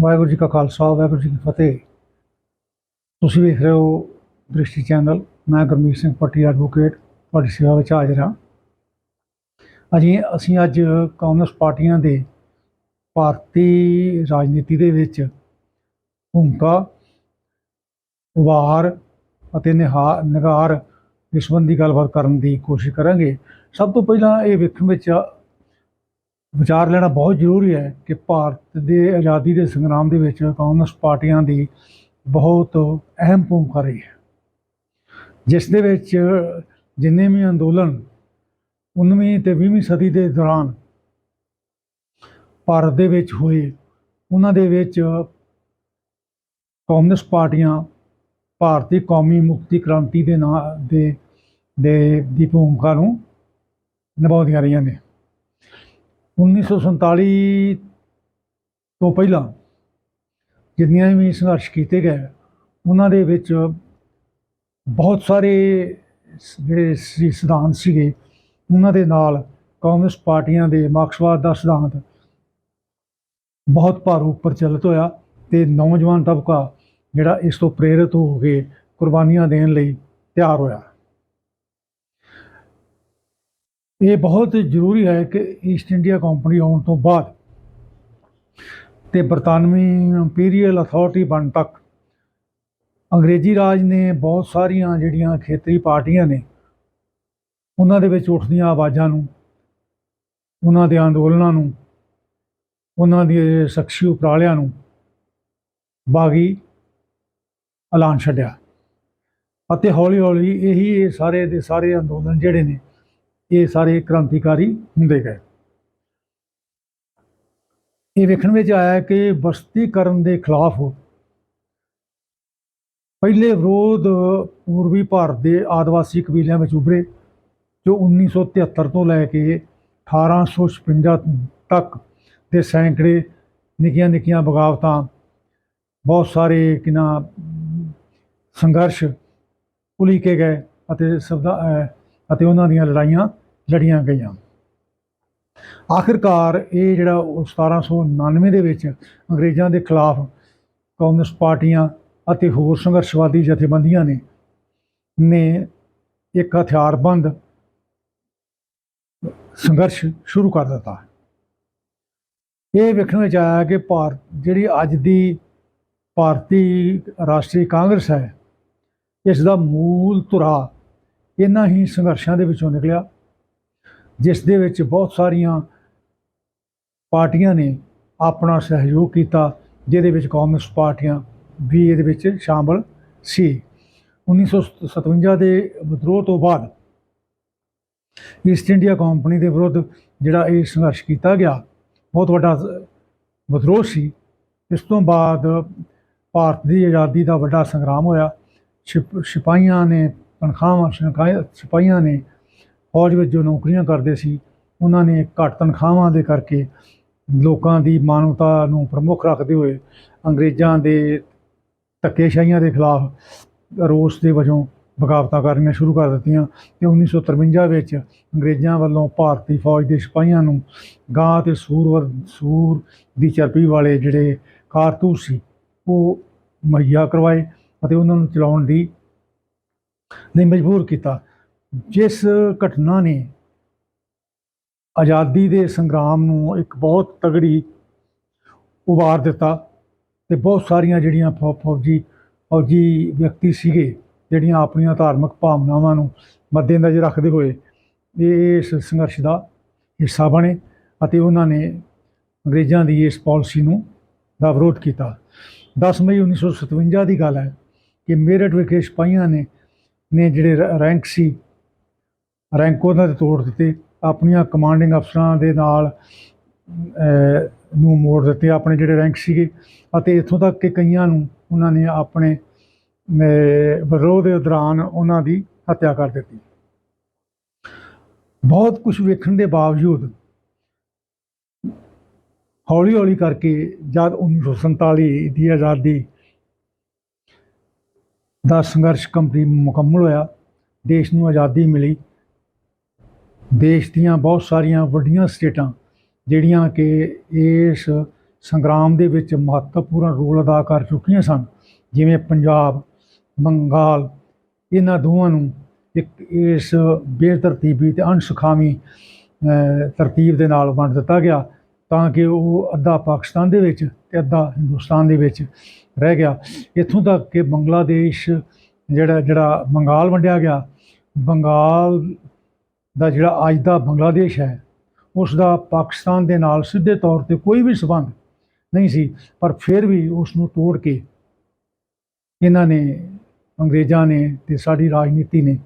ਵਾਹਿਗੁਰੂ ਜੀ ਕਾ ਖਾਲਸਾ, ਵਾਹਿਗੁਰੂ ਜੀ ਕੀ ਫਤਿਹ। ਤੁਸੀਂ ਵੇਖ ਰਹੇ ਹੋ ਦ੍ਰਿਸ਼ਟੀ ਚੈਨਲ। ਮੈਂ ਗੁਰਮੀਤ ਸਿੰਘ ਪੱਟੀ ਐਡਵੋਕੇਟ ਤੁਹਾਡੀ ਸੇਵਾ ਵਿੱਚ ਹਾਜ਼ਰ ਹਾਂ। ਅਜੀ ਅਸੀਂ ਅੱਜ ਕਾਂਗਰਸ ਪਾਰਟੀਆਂ ਦੇ ਭਾਰਤੀ ਰਾਜਨੀਤੀ ਦੇ ਵਿੱਚ ਭੂਮਿਕਾ, ਵਾਰ ਅਤੇ ਨਿਹਾਰ, ਨਿਗਾਰ ਇਸ ਸੰਬੰਧੀ ਗੱਲਬਾਤ ਕਰਨ ਦੀ ਕੋਸ਼ਿਸ਼ ਕਰਾਂਗੇ। ਸਭ ਤੋਂ ਪਹਿਲਾਂ ਇਹ ਵੇਖਣ ਵਿੱਚ ਵਿਚਾਰ ਲੈਣਾ ਬਹੁਤ ਜ਼ਰੂਰੀ ਹੈ ਕਿ ਭਾਰਤ ਦੇ ਆਜ਼ਾਦੀ ਦੇ ਸੰਗਰਾਮ ਦੇ ਵਿੱਚ ਕਾਂਗਰਸ ਪਾਰਟੀਆਂ ਦੀ ਬਹੁਤ ਅਹਿਮ ਭੂਮਿਕਾ ਰਹੀ ਹੈ। ਜਿਸ ਦੇ ਵਿੱਚ ਜਿੰਨੇ ਵੀ ਅੰਦੋਲਨ 19ਵੀਂ ਤੇ 20ਵੀਂ ਸਦੀ ਦੇ ਦੌਰਾਨ ਭਾਰਤ ਦੇ ਵਿੱਚ ਹੋਏ, ਉਹਨਾਂ ਦੇ ਵਿੱਚ ਕਮਿਊਨਿਸਟ ਪਾਰਟੀਆਂ ਭਾਰਤੀ ਕੌਮੀ ਮੁਕਤੀ ਕ੍ਰਾਂਤੀ ਦੇ ਨਾਂ ਦੇ ਦੇ, ਦੀ ਭੂਮਿਕਾ ਨੂੰ ਨਿਭਾਉਂਦੀਆਂ ਰਹੀਆਂ ਨੇ। 1947 ਤੋਂ ਪਹਿਲਾਂ ਜਿੰਨੀਆਂ ਵੀ ਸੰਘਰਸ਼ ਕੀਤੇ ਗਏ, ਉਹਨਾਂ ਦੇ ਵਿੱਚ ਬਹੁਤ ਸਾਰੇ ਜਿਹੜੇ ਸੀ, ਸਿਧਾਂਤ ਸੀਗੇ, ਉਹਨਾਂ ਦੇ ਨਾਲ ਕਾਂਗਰਸ ਪਾਰਟੀਆਂ ਦੇ ਮਾਰਕਸਵਾਦ ਦਾ ਸਿਧਾਂਤ ਬਹੁਤ ਭਾਰ ਉੱਪਰ ਪ੍ਰਚਲਿਤ ਹੋਇਆ ਤੇ ਨੌਜਵਾਨ ਤਬਕਾ ਜਿਹੜਾ ਇਸ ਤੋਂ ਪ੍ਰੇਰਿਤ ਹੋ ਕੇ ਕੁਰਬਾਨੀਆਂ ਦੇਣ ਲਈ ਤਿਆਰ ਹੋਇਆ। ਇਹ ਬਹੁਤ ਜ਼ਰੂਰੀ ਹੈ ਕਿ ਈਸਟ ਇੰਡੀਆ ਕੰਪਨੀ ਆਉਣ ਤੋਂ ਬਾਅਦ ਤੇ ਬਰਤਾਨਵੀ ਇੰਪੀਰੀਅਲ ਅਥਾਰਟੀ ਬਣ ਤੱਕ ਅੰਗਰੇਜ਼ੀ ਰਾਜ ਨੇ ਬਹੁਤ ਸਾਰੀਆਂ ਜਿਹੜੀਆਂ ਖੇਤਰੀ ਪਾਰਟੀਆਂ ਨੇ, ਉਹਨਾਂ ਦੇ ਵਿੱਚ ਉੱਠਦੀਆਂ ਆਵਾਜ਼ਾਂ ਨੂੰ, ਉਹਨਾਂ ਦੇ ਅੰਦੋਲਨਾਂ ਨੂੰ, ਉਹਨਾਂ ਦੇ ਸ਼ਖਸੀ ਉਪਰਾਲਿਆਂ ਨੂੰ ਬਾਗੀ ਐਲਾਨ ਛੱਡਿਆ। ਅਤੇ ਹੌਲੀ ਹੌਲੀ ਇਹੀ ਇਹ ਸਾਰੇ ਦੇ ਸਾਰੇ ਅੰਦੋਲਨ ਜਿਹੜੇ ਨੇ ਇਹ ਸਾਰੇ ਕ੍ਰਾਂਤੀਕਾਰੀ ਹੁੰਦੇ ਗਏ। ਇਹ ਵੇਖਣ ਵਿੱਚ ਆਇਆ ਕਿ ਬਸਤੀਕਰਨ ਦੇ ਖਿਲਾਫ ਪਹਿਲੇ ਵਿਰੋਧ ਪੂਰਬੀ ਭਾਰਤ ਦੇ ਆਦਿਵਾਸੀ ਕਬੀਲਿਆਂ ਵਿੱਚ ਉਭਰੇ, ਜੋ 1973 ਤੋਂ ਲੈ ਕੇ 1856 ਤੱਕ ਦੇ ਸੈਂਕੜੇ ਨਿੱਕੀਆਂ ਨਿੱਕੀਆਂ ਬਗਾਵਤਾਂ, ਬਹੁਤ ਸਾਰੇ ਕਿਨਾ ਸੰਘਰਸ਼ ਉਲੀਕੇ ਗਏ ਅਤੇ ਸਭ ਦਾ ਅਤੇ ਉਹਨਾਂ ਦੀਆਂ ਲੜਾਈਆਂ ਲੜੀਆਂ ਗਈਆਂ। ਆਖਿਰਕਾਰ ਇਹ ਜਿਹੜਾ ਉਹ 1799 ਦੇ ਵਿੱਚ ਅੰਗਰੇਜ਼ਾਂ ਦੇ ਖਿਲਾਫ ਕਮਿਊਨਿਸਟ ਪਾਰਟੀਆਂ ਅਤੇ ਹੋਰ ਸੰਘਰਸ਼ਵਾਦੀ ਜਥੇਬੰਦੀਆਂ ਨੇ ਨੇ ਇੱਕ ਹਥਿਆਰਬੰਦ ਸੰਘਰਸ਼ ਸ਼ੁਰੂ ਕਰ ਦਿੱਤਾ। ਇਹ ਵੇਖਣ ਵਿੱਚ ਆਇਆ ਕਿ ਭਾਰਤ ਜਿਹੜੀ ਅੱਜ ਦੀ ਭਾਰਤੀ ਰਾਸ਼ਟਰੀ ਕਾਂਗਰਸ ਹੈ, ਇਸ ਦਾ ਮੂਲ ਧੁਰਾ ਇਹਨਾਂ ਹੀ ਸੰਘਰਸ਼ਾਂ ਦੇ ਵਿੱਚੋਂ ਨਿਕਲਿਆ, ਜਿਸ ਦੇ ਵਿੱਚ ਬਹੁਤ ਸਾਰੀਆਂ ਪਾਰਟੀਆਂ ਨੇ ਆਪਣਾ ਸਹਿਯੋਗ ਕੀਤਾ, ਜਿਹਦੇ ਵਿੱਚ ਕਮਿਊਨਿਸਟ ਪਾਰਟੀਆਂ ਵੀ ਇਹਦੇ ਵਿੱਚ ਸ਼ਾਮਲ ਸੀ। 1957 ਦੇ ਵਿਦਰੋਹ ਤੋਂ ਬਾਅਦ ਈਸਟ ਇੰਡੀਆ ਕੰਪਨੀ ਦੇ ਵਿਰੁੱਧ ਜਿਹੜਾ ਇਹ ਸੰਘਰਸ਼ ਕੀਤਾ ਗਿਆ, ਬਹੁਤ ਵੱਡਾ ਵਿਦਰੋਹ ਸੀ। ਇਸ ਤੋਂ ਬਾਅਦ ਭਾਰਤ ਦੀ ਆਜ਼ਾਦੀ ਦਾ ਵੱਡਾ ਸੰਗਰਾਮ ਹੋਇਆ। ਸਿਪ- ਸਿਪਾਹੀਆਂ ਨੇ ਤਨਖਾਹਾਂ ਸਿਪਾਹੀ- ਸਿਪਾਹੀਆਂ ਨੇ, ਫੌਜ ਵਿੱਚ ਜੋ ਨੌਕਰੀਆਂ ਕਰਦੇ ਸੀ, ਉਹਨਾਂ ਨੇ ਘੱਟ ਤਨਖਾਹਾਂ ਦੇ ਕਰਕੇ ਲੋਕਾਂ ਦੀ ਮਾਨਵਤਾ ਨੂੰ ਪ੍ਰਮੁੱਖ ਰੱਖਦੇ ਹੋਏ ਅੰਗਰੇਜ਼ਾਂ ਦੇ ਧੱਕੇਸ਼ਾਹੀਆਂ ਦੇ ਖਿਲਾਫ ਰੋਸ ਦੇ ਵਜੋਂ ਬਗਾਵਤਾਂ ਕਰਨੀਆਂ ਸ਼ੁਰੂ ਕਰ ਦਿੱਤੀਆਂ ਤੇ 1953 ਵਿੱਚ ਅੰਗਰੇਜ਼ਾਂ ਵੱਲੋਂ ਭਾਰਤੀ ਫੌਜ ਦੇ ਸਿਪਾਹੀਆਂ ਨੂੰ ਗਾਂ ਤੇ ਸੂਰ ਸੂਰ ਦੀ ਚਰਬੀ ਵਾਲੇ ਜਿਹੜੇ ਕਾਰਤੂਸ ਸੀ, ਉਹ ਮੁਹੱਈਆ ਕਰਵਾਏ ਅਤੇ ਉਹਨਾਂ ਨੂੰ ਚਲਾਉਣ ਦੀ ਲਈ ਮਜਬੂਰ ਕੀਤਾ। ਜਿਸ ਘਟਨਾ ਨੇ ਆਜ਼ਾਦੀ ਦੇ ਸੰਗਰਾਮ ਨੂੰ ਇੱਕ ਬਹੁਤ ਤਗੜੀ ਉਭਾਰ ਦਿੱਤਾ ਤੇ ਬਹੁਤ ਸਾਰੀਆਂ ਜਿਹੜੀਆਂ ਫੌ- ਫੌਜੀ ਫੌਜੀ ਵਿਅਕਤੀ ਸੀਗੇ, ਜਿਹੜੀਆਂ ਆਪਣੀਆਂ ਧਾਰਮਿਕ ਭਾਵਨਾਵਾਂ ਨੂੰ ਮੱਦੇਨਜ਼ਰ ਰੱਖਦੇ ਹੋਏ ਇਹ ਇਸ ਸੰਘਰਸ਼ ਦਾ ਹਿੱਸਾ ਬਣੇ ਅਤੇ ਉਹਨਾਂ ਨੇ ਅੰਗਰੇਜ਼ਾਂ ਦੀ ਇਸ ਪਾਲਿਸੀ ਨੂੰ ਦਾ ਵਿਰੋਧ ਕੀਤਾ। 10 ਮਈ 1957 ਦੀ ਗੱਲ ਹੈ ਕਿ ਮੇਰਠ ਵਿਖੇ ਸਿਪਾਹੀਆਂ ਨੇ ਨੇ ਜਿਹੜੇ ਰ- ਰੈਂਕ ਸੀ ਰੈਂਕ ਉਹਨਾਂ ਦੇ ਤੋੜ ਦਿੱਤੇ ਆਪਣੀਆਂ ਕਮਾਂਡਿੰਗ ਅਫਸਰਾਂ ਦੇ ਨਾਲ ਨੂੰ ਮੋੜ ਦਿੱਤੇ ਆਪਣੇ ਜਿਹੜੇ ਰੈਂਕ ਸੀਗੇ ਅਤੇ ਇੱਥੋਂ ਤੱਕ ਕਿ ਕਈਆਂ ਨੂੰ ਉਹਨਾਂ ਨੇ ਆਪਣੇ ਅਹ, ਵਿਰੋਧ ਦੇ ਦੌਰਾਨ ਉਹਨਾਂ ਦੀ ਹੱਤਿਆ ਕਰ ਦਿੱਤੀ। ਬਹੁਤ ਕੁਝ ਵੇਖਣ ਦੇ ਬਾਵਜੂਦ ਹੌਲੀ ਹੌਲੀ ਕਰਕੇ ਜਦ 1947 ਦੀ ਆਜ਼ਾਦੀ ਦਾ ਸੰਘਰਸ਼ ਕੰਪਨੀ ਮੁਕੰਮਲ ਹੋਇਆ। ਦੇਸ਼ ਨੂੰ ਆਜ਼ਾਦੀ ਮਿਲੀ। ਦੇਸ਼ ਦੀਆਂ ਬਹੁਤ ਸਾਰੀਆਂ ਵੱਡੀਆਂ ਸਟੇਟਾਂ, ਜਿਹੜੀਆਂ ਕਿ ਇਸ ਸੰਗਰਾਮ ਦੇ ਵਿੱਚ ਮਹੱਤਵਪੂਰਨ ਰੋਲ ਅਦਾ ਕਰ ਚੁੱਕੀਆਂ ਸਨ, ਜਿਵੇਂ ਪੰਜਾਬ, ਬੰਗਾਲ, ਇਹਨਾਂ ਦੋਵਾਂ ਨੂੰ ਇੱਕ ਇਸ ਬੇਤਰਤੀਬੀ ਤੇ ਅਣਸੁਖਾਵੀ ਤਰਤੀਬ ਦੇ ਨਾਲ ਵੰਡ ਦਿੱਤਾ ਗਿਆ, ਤਾਂ ਕਿ ਉਹ ਅੱਧਾ ਪਾਕਿਸਤਾਨ ਦੇ ਵਿੱਚ ਅੱਧਾ ਹਿੰਦੁਸਤਾਨ ਦੇ ਵਿੱਚ ਰਹਿ ਗਿਆ। ਇੱਥੋਂ ਤੱਕ ਕਿ ਬੰਗਲਾਦੇਸ਼ ਜਿਹੜਾ ਜਿਹੜਾ ਬੰਗਾਲ ਵੰਡਿਆ ਗਿਆ, ਬੰਗਾਲ ਦਾ ਜਿਹੜਾ ਅੱਜ ਦਾ ਬੰਗਲਾਦੇਸ਼ ਹੈ ਉਸ ਦਾ ਪਾਕਿਸਤਾਨ ਦੇ ਨਾਲ ਸਿੱਧੇ ਤੌਰ ਤੇ ਕੋਈ ਵੀ ਸਬੰਧ ਨਹੀਂ ਸੀ, ਪਰ ਫਿਰ ਵੀ ਉਸ ਨੂੰ ਤੋੜ ਕੇ ਇਹਨਾਂ ਨੇ, ਅੰਗਰੇਜ਼ਾਂ ਨੇ ਤੇ ਸਾਡੀ ਰਾਜਨੀਤੀ ਨੇ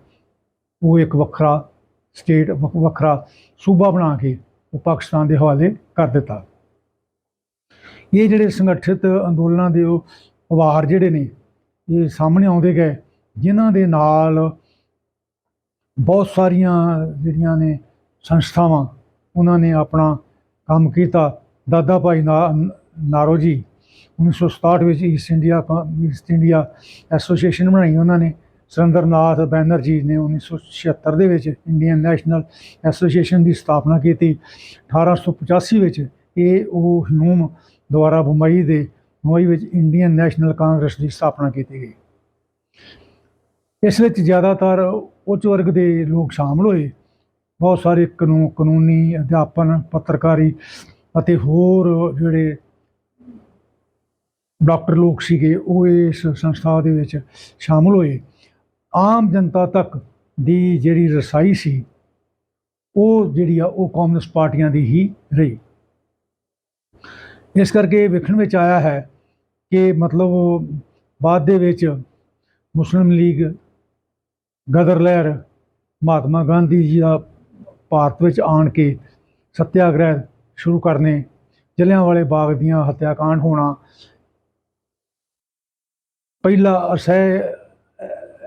ਉਹ ਇੱਕ ਵੱਖਰਾ ਸਟੇਟ ਵੱਖਰਾ ਸੂਬਾ ਬਣਾ ਕੇ ਉਹ ਪਾਕਿਸਤਾਨ ਦੇ ਹਵਾਲੇ ਕਰ ਦਿੱਤਾ। ਇਹ ਜਿਹੜੇ ਸੰਗਠਿਤ ਅੰਦੋਲਨਾਂ ਦੇ ਉਹ ਵਾਰ ਜਿਹੜੇ ਨੇ, ਇਹ ਸਾਹਮਣੇ ਆਉਂਦੇ ਗਏ, ਜਿਨ੍ਹਾਂ ਦੇ ਨਾਲ ਬਹੁਤ ਸਾਰੀਆਂ ਜਿਹੜੀਆਂ ਨੇ ਸੰਸਥਾਵਾਂ, ਉਹਨਾਂ ਨੇ ਆਪਣਾ ਕੰਮ ਕੀਤਾ। ਦਾਦਾ ਭਾਈ ਨਾ- ਨਾਰੋਜੀ 1967 ਵਿੱਚ East India East India Association ਬਣਾਈ ਉਹਨਾਂ ਨੇ। ਸੁਰਿੰਦਰਨਾਥ ਬੈਨਰਜੀ ਨੇ 1976 ਦੇ ਵਿੱਚ ਇੰਡੀਅਨ ਨੈਸ਼ਨਲ ਐਸੋਸੀਏਸ਼ਨ ਦੀ ਸਥਾਪਨਾ ਕੀਤੀ। 1885 ਵਿੱਚ ਇਹ ਉਹ ਹਿਊਮ ਦੁਆਰਾ ਬੰਬਈ ਦੇ ਮੁੰਬਈ ਵਿੱਚ ਇੰਡੀਅਨ ਨੈਸ਼ਨਲ ਕਾਂਗਰਸ ਦੀ ਸਥਾਪਨਾ ਕੀਤੀ ਗਈ। ਇਸ ਵਿੱਚ ਜ਼ਿਆਦਾਤਰ ਉੱਚ ਵਰਗ ਦੇ ਲੋਕ ਸ਼ਾਮਲ ਹੋਏ। ਬਹੁਤ ਸਾਰੇ ਕਾਨੂੰਨ ਕਾਨੂੰਨੀ ਅਧਿਆਪਨ, ਪੱਤਰਕਾਰੀ ਅਤੇ ਹੋਰ ਜਿਹੜੇ ਡਾਕਟਰ ਲੋਕ ਸੀਗੇ, ਉਹ ਇਸ ਸੰਸਥਾ ਦੇ ਵਿੱਚ ਸ਼ਾਮਲ ਹੋਏ। ਆਮ ਜਨਤਾ ਤੱਕ ਦੀ ਜਿਹੜੀ ਰਸਾਈ ਸੀ, ਉਹ ਜਿਹੜੀ ਆ, ਉਹ ਕਮਿਊਨਿਸਟ ਪਾਰਟੀਆਂ ਦੀ ਹੀ ਰਹੀ। ਇਸ ਕਰਕੇ ਵੇਖਣ ਵਿੱਚ ਆਇਆ ਹੈ ਕਿ ਮਤਲਬ ਬਾਅਦ ਦੇ ਵਿੱਚ ਮੁਸਲਿਮ ਲੀਗ ਗਦਰ ਲਹਿਰ ਮਹਾਤਮਾ ਗਾਂਧੀ ਜੀ ਦਾ ਭਾਰਤ ਵਿੱਚ ਆਣ ਕੇ ਸਤਿਆਗ੍ਰਹਿ ਸ਼ੁਰੂ ਕਰਨੇ ਜਲਿਆਂਵਾਲੇ ਬਾਗ ਦੀਆਂ ਹੱਤਿਆਕਾਂਡ ਹੋਣਾ। ਪਹਿਲਾ ਅਸਹਿ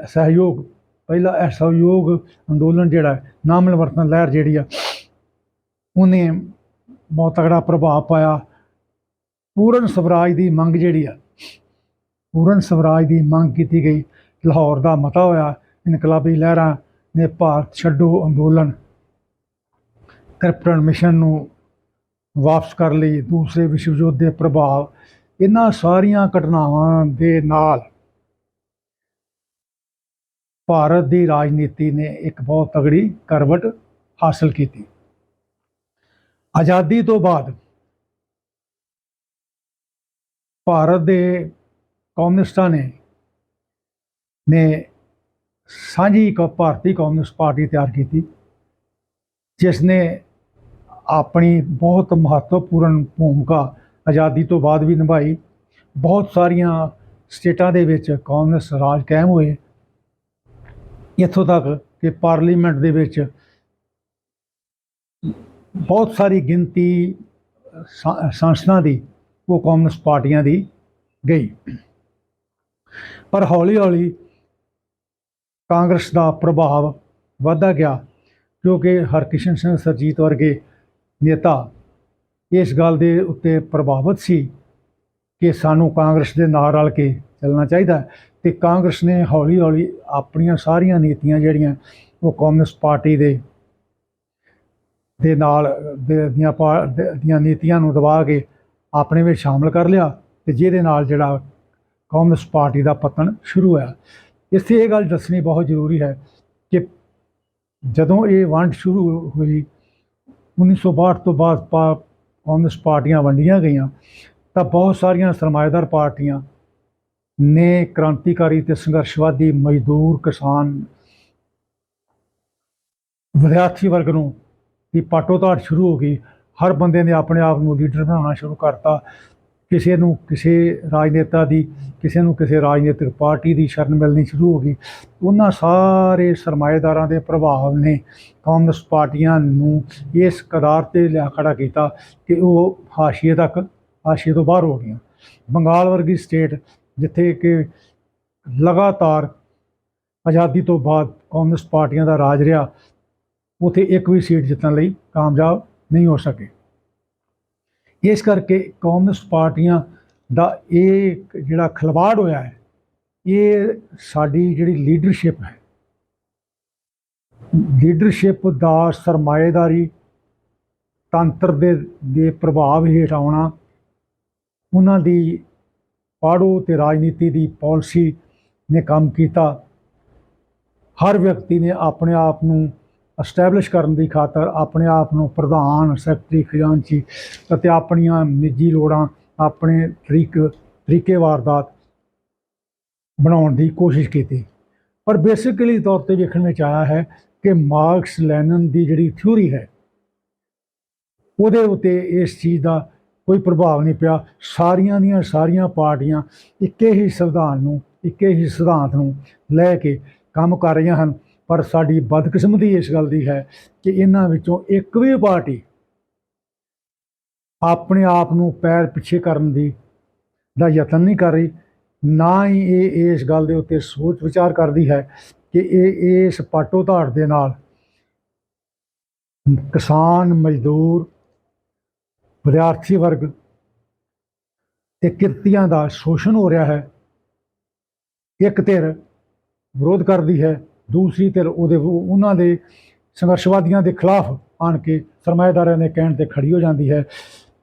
ਸਹਿਯੋਗ ਪਹਿਲਾ ਅਸਹਿਯੋਗ ਅੰਦੋਲਨ ਜਿਹੜਾ ਹੈ, ਲਹਿਰ ਜਿਹੜੀ ਆ ਉਹਨੇ ਬਹੁਤ ਤਗੜਾ ਪ੍ਰਭਾਵ ਪਾਇਆ। ਪੂਰਨ ਸਵਰਾਜ ਦੀ ਮੰਗ ਜਿਹੜੀ ਆ, ਪੂਰਨ ਸਵਰਾਜ ਦੀ ਮੰਗ ਕੀਤੀ ਗਈ। ਲਾਹੌਰ ਦਾ ਮਤਾ ਹੋਇਆ, ਇਨਕਲਾਬੀ ਲਹਿਰਾਂ ਨੇ ਭਾਰਤ ਛੱਡੋ ਅੰਦੋਲਨ। ਕਰਪਟਨ ਮਿਸ਼ਨ ਨੂੰ ਵਾਪਸ ਕਰ ਲਈ, ਦੂਸਰੇ ਵਿਸ਼ਵ ਯੁੱਧ ਦੇ ਪ੍ਰਭਾਵ। ਇਹਨਾਂ ਸਾਰੀਆਂ ਘਟਨਾਵਾਂ ਦੇ ਨਾਲ ਭਾਰਤ ਦੀ ਰਾਜਨੀਤੀ ਨੇ ਇੱਕ ਬਹੁਤ ਤਗੜੀ ਕਰਵਟ ਹਾਸਲ ਕੀਤੀ। ਆਜ਼ਾਦੀ ਤੋਂ ਬਾਅਦ ਭਾਰਤ ਦੇ ਕਮਿਊਨਿਸਟਾਂ ਨੇ ਨੇ ਸਾਂਝੀ ਇੱਕ ਭਾਰਤੀ ਕਮਿਊਨਿਸਟ ਪਾਰਟੀ ਤਿਆਰ ਕੀਤੀ, ਜਿਸ ਨੇ ਆਪਣੀ ਬਹੁਤ ਮਹੱਤਵਪੂਰਨ ਭੂਮਿਕਾ ਆਜ਼ਾਦੀ ਤੋਂ ਬਾਅਦ ਵੀ ਨਿਭਾਈ। ਬਹੁਤ ਸਾਰੀਆਂ ਸਟੇਟਾਂ ਦੇ ਵਿੱਚ ਕਮਿਊਨਿਸਟ ਰਾਜ ਕਾਇਮ ਹੋਏ। ਇੱਥੋਂ ਤੱਕ ਕਿ ਪਾਰਲੀਮੈਂਟ ਦੇ ਵਿੱਚ ਬਹੁਤ ਸਾਰੀ ਗਿਣਤੀ ਸੰਸਥਾ ਦੀ ਉਹ ਕਮਿਊਨਿਸਟ ਪਾਰਟੀਆਂ ਦੀ ਗਈ। ਪਰ ਹੌਲੀ ਹੌਲੀ ਕਾਂਗਰਸ ਦਾ ਪ੍ਰਭਾਵ ਵਧਦਾ ਗਿਆ ਕਿਉਂਕਿ ਹਰਕਿਸ਼ਨ ਸਿੰਘ ਸਰਜੀਤ ਵਰਗੇ ਨੇਤਾ ਇਸ ਗੱਲ ਦੇ ਉੱਤੇ ਪ੍ਰਭਾਵਿਤ ਸੀ ਕਿ ਸਾਨੂੰ ਕਾਂਗਰਸ ਦੇ ਨਾਲ ਰਲ ਕੇ ਚੱਲਣਾ ਚਾਹੀਦਾ ਹੈ ਤੇ ਕਾਂਗਰਸ ਨੇ ਹੌਲੀ ਹੌਲੀ ਆਪਣੀਆਂ ਸਾਰੀਆਂ ਨੀਤੀਆਂ ਜਿਹੜੀਆਂ ਉਹ ਕਮਿਊਨਿਸਟ ਪਾਰਟੀ ਦੇ ਦੇ ਨਾਲ ਪਾ- ਦੀਆਂ ਨੀਤੀਆਂ ਨੂੰ ਦਬਾ ਕੇ ਆਪਣੇ ਵਿੱਚ ਸ਼ਾਮਲ ਕਰ ਲਿਆ ਤੇ ਜਿਹਦੇ ਨਾਲ ਜਿਹੜਾ ਕਮਿਊਨਿਸਟ ਪਾਰਟੀ ਦਾ ਪਤਨ ਸ਼ੁਰੂ ਹੋਇਆ। ਇੱਥੇ ਇਹ ਗੱਲ ਦੱਸਣੀ ਬਹੁਤ ਜ਼ਰੂਰੀ ਹੈ ਕਿ ਜਦੋਂ ਇਹ ਵੰਡ ਸ਼ੁਰੂ ਹੋਈ 1962 ਤੋਂ ਬਾਅਦ ਪਾ ਕਮਿਊਨਿਸਟ ਪਾਰਟੀਆਂ ਵੰਡੀਆਂ ਗਈਆਂ, ਤਾਂ ਬਹੁਤ ਸਾਰੀਆਂ ਸਰਮਾਏਦਾਰ ਪਾਰਟੀਆਂ ਨੇ ਕ੍ਰਾਂਤੀਕਾਰੀ ਤੇ ਸੰਘਰਸ਼ਵਾਦੀ ਮਜ਼ਦੂਰ ਕਿਸਾਨ ਵਿਦਿਆਰਥੀ ਵਰਗ ਨੂੰ ਦੀ ਪਾਟੋ-ਤਾੜ ਸ਼ੁਰੂ ਹੋ ਗਈ। ਹਰ ਬੰਦੇ ਨੇ ਆਪਣੇ ਆਪ ਨੂੰ ਲੀਡਰ ਬਣਾਉਣਾ ਸ਼ੁਰੂ ਕਰਤਾ। ਕਿਸੇ ਨੂੰ ਕਿਸੇ ਰਾਜਨੇਤਾ ਦੀ, ਕਿਸੇ ਨੂੰ ਕਿਸੇ ਰਾਜਨੀਤਿਕ ਪਾਰਟੀ ਦੀ ਸ਼ਰਨ ਮਿਲਣੀ ਸ਼ੁਰੂ ਹੋ ਗਈ। ਉਹਨਾਂ ਸਾਰੇ ਸਰਮਾਏਦਾਰਾਂ ਦੇ ਪ੍ਰਭਾਵ ਨੇ ਕਮਿਊਨਿਸਟ ਪਾਰਟੀਆਂ ਨੂੰ ਇਸ ਕਦਾਰ ਤੇ ਲਿਆ ਖੜਾ ਕੀਤਾ ਕਿ ਉਹ ਹਾਸ਼ੀਏ ਤੱਕ, ਹਾਸ਼ੀਏ ਤੋਂ ਬਾਹਰ ਹੋ ਗਈਆਂ। ਬੰਗਾਲ ਵਰਗੀ ਸਟੇਟ ਜਿੱਥੇ ਕਿ ਲਗਾਤਾਰ ਆਜ਼ਾਦੀ ਤੋਂ ਬਾਅਦ ਕਮਿਊਨਿਸਟ ਪਾਰਟੀਆਂ ਦਾ ਰਾਜ ਰਿਹਾ, ਉਥੇ ਇੱਕ ਵੀ ਸੀਟ ਜਿੱਤਣ ਲਈ ਕਾਮਯਾਬ ਨਹੀਂ ਹੋ ਸਕੇ। ਇਸ ਕਰਕੇ ਕਮਿਊਨਿਸਟ ਪਾਰਟੀਆਂ ਦਾ ਇਹ ਜਿਹੜਾ ਖਿਲਵਾੜ ਹੋਇਆ ਹੈ, ਇਹ ਸਾਡੀ ਜਿਹੜੀ ਲੀਡਰਸ਼ਿਪ ਹੈ, ਲੀਡਰਸ਼ਿਪ ਦਾ ਸਰਮਾਏਦਾਰੀ, ਤੰਤਰ ਦੇ ਦੇ ਪ੍ਰਭਾਵ ਹੇਠ ਆਉਣਾ, ਉਹਨਾਂ ਦੀ ਪਾੜੋ ਤੇ ਰਾਜਨੀਤੀ ਦੀ ਪਾਲਿਸੀ ਨੇ ਕੰਮ ਕੀਤਾ। ਹਰ ਵਿਅਕਤੀ ਨੇ ਆਪਣੇ ਆਪ ਨੂੰ ਅਸਟੈਬਲਿਸ਼ ਕਰਨ ਦੀ ਖਾਤਰ ਆਪਣੇ ਆਪ ਨੂੰ ਪ੍ਰਧਾਨ ਸੈਕਟਰੀ ਖਜ਼ਾਨਚੀ ਅਤੇ ਆਪਣੀਆਂ ਨਿੱਜੀ ਲੋੜਾਂ ਆਪਣੇ ਤਰੀਕ, ਤਰੀਕੇ ਵਾਰਦਾਤ ਬਣਾਉਣ ਦੀ ਕੋਸ਼ਿਸ਼ ਕੀਤੀ। ਪਰ ਬੇਸਿਕਲੀ ਤੌਰ ਤੇ ਵੇਖਣ ਵਿੱਚ ਆਇਆ ਹੈ ਕਿ ਮਾਰਕਸ ਲੈਨਨ ਦੀ ਜਿਹੜੀ ਥਿਊਰੀ ਹੈ, ਉਹਦੇ ਉੱਤੇ ਇਸ ਚੀਜ਼ ਦਾ ਕੋਈ ਪ੍ਰਭਾਵ ਨਹੀਂ ਪਿਆ। ਸਾਰੀਆਂ ਦੀਆਂ ਸਾਰੀਆਂ ਪਾਰਟੀਆਂ ਇੱਕੇ ਹੀ ਸੰਵਿਧਾਨ ਨੂੰ, ਇੱਕੇ ਹੀ ਸਿਧਾਂਤ ਨੂੰ ਲੈ ਕੇ ਕੰਮ ਕਰ ਰਹੀਆਂ ਹਨ। ਪਰ ਸਾਡੀ ਬਦਕਿਸਮਤੀ ਇਸ ਗੱਲ ਦੀ ਹੈ ਕਿ ਇਹਨਾਂ ਵਿੱਚੋਂ ਇੱਕ ਵੀ ਪਾਰਟੀ ਆਪਣੇ ਆਪ ਨੂੰ ਪੈਰ ਪਿੱਛੇ ਕਰਨ ਦੀ ਦਾ ਯਤਨ ਨਹੀਂ ਕਰ ਰਹੀ, ਨਾ ਹੀ ਇਹ ਇਸ ਗੱਲ ਦੇ ਉੱਤੇ ਸੋਚ ਵਿਚਾਰ ਕਰਦੀ ਹੈ ਕਿ ਇਹ ਇਸ ਪਾਟੋ ਧਾੜ ਦੇ ਨਾਲ ਕਿਸਾਨ, ਮਜ਼ਦੂਰ, ਵਿਦਿਆਰਥੀ ਵਰਗ ਤੇ ਕਿਰਤੀਆਂ ਦਾ ਸ਼ੋਸ਼ਣ ਹੋ ਰਿਹਾ ਹੈ, ਇੱਕ ਧਿਰ ਵਿਰੋਧ ਕਰਦੀ ਹੈ ਦੂਸਰੀ ਧਿਰ ਉਹਦੇ ਉਹਨਾਂ ਦੇ ਸੰਘਰਸ਼ਵਾਦੀਆਂ ਦੇ ਖਿਲਾਫ ਆਣ ਕੇ ਸਰਮਾਏਦਾਰਾਂ ਦੇ ਕਹਿਣ ਤੇ ਖੜੀ ਹੋ ਜਾਂਦੀ ਹੈ।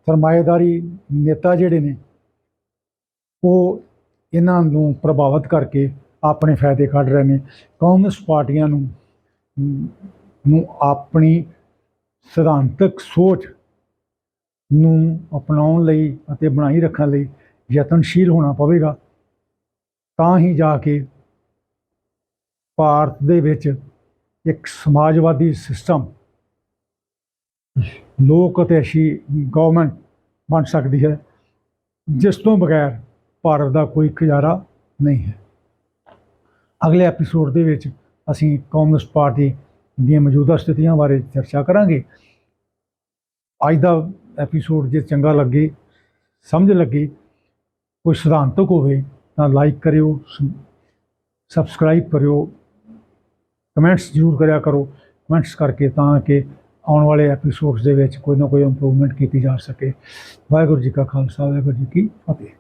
ਸਰਮਾਏਦਾਰੀ ਨੇਤਾ ਜਿਹੜੇ ਨੇ, ਉਹ ਇਹਨਾਂ ਨੂੰ ਪ੍ਰਭਾਵਿਤ ਕਰਕੇ ਆਪਣੇ ਫਾਇਦੇ ਕੱਢ ਰਹੇ ਨੇ। ਕਮਿਊਨਿਸਟ ਪਾਰਟੀਆਂ ਨੂੰ ਨੂੰ ਆਪਣੀ ਸਿਧਾਂਤਕ ਸੋਚ ਨੂੰ ਅਪਣਾਉਣ ਲਈ ਅਤੇ ਬਣਾਈ ਰੱਖਣ ਲਈ ਯਤਨਸ਼ੀਲ ਹੋਣਾ ਪਵੇਗਾ। ਤਾਂ ਹੀ ਜਾ ਕੇ ਭਾਰਤ ਦੇ ਵਿੱਚ ਇੱਕ ਸਮਾਜਵਾਦੀ ਸਿਸਟਮ ਲੋਕ ਅਤੇ ਅਸ਼ੀ ਗਵਰਨਮੈਂਟ ਬਣ ਸਕਦੀ ਹੈ, ਜਿਸ ਤੋਂ ਬਗੈਰ ਭਾਰਤ ਦਾ ਕੋਈ ਗੁਜ਼ਾਰਾ ਨਹੀਂ ਹੈ। ਅਗਲੇ ਐਪੀਸੋਡ ਦੇ ਵਿੱਚ ਅਸੀਂ ਕਮਿਊਨਿਸਟ ਪਾਰਟੀ ਦੀਆਂ ਮੌਜੂਦਾ ਸਥਿਤੀਆਂ ਬਾਰੇ ਚਰਚਾ ਕਰਾਂਗੇ। ਅੱਜ ਦਾ ਐਪੀਸੋਡ ਜੇ ਚੰਗਾ ਲੱਗੇ, ਸਮਝ ਲੱਗੇ, ਕੋਈ ਸਿਧਾਂਤਕ ਹੋਵੇ ਤਾਂ ਲਾਈਕ ਕਰਿਓ ਸਬਸਕ੍ਰਾਈਬ ਕਰਿਓ ਕਮੈਂਟਸ ਜ਼ਰੂਰ ਕਰਿਆ ਕਰੋ, ਕਮੈਂਟਸ ਕਰਕੇ ਤਾਂ ਕਿ ਆਉਣ ਵਾਲੇ ਐਪੀਸੋਡਸ ਦੇ ਵਿੱਚ ਕੋਈ ਨਾ ਕੋਈ ਇੰਪਰੂਵਮੈਂਟ ਕੀਤੀ ਜਾ ਸਕੇ। ਵਾਹਿਗੁਰੂ ਜੀ ਕਾ ਖਾਲਸਾ, ਵਾਹਿਗੁਰੂ ਜੀ ਕੀ ਫਤਿਹ।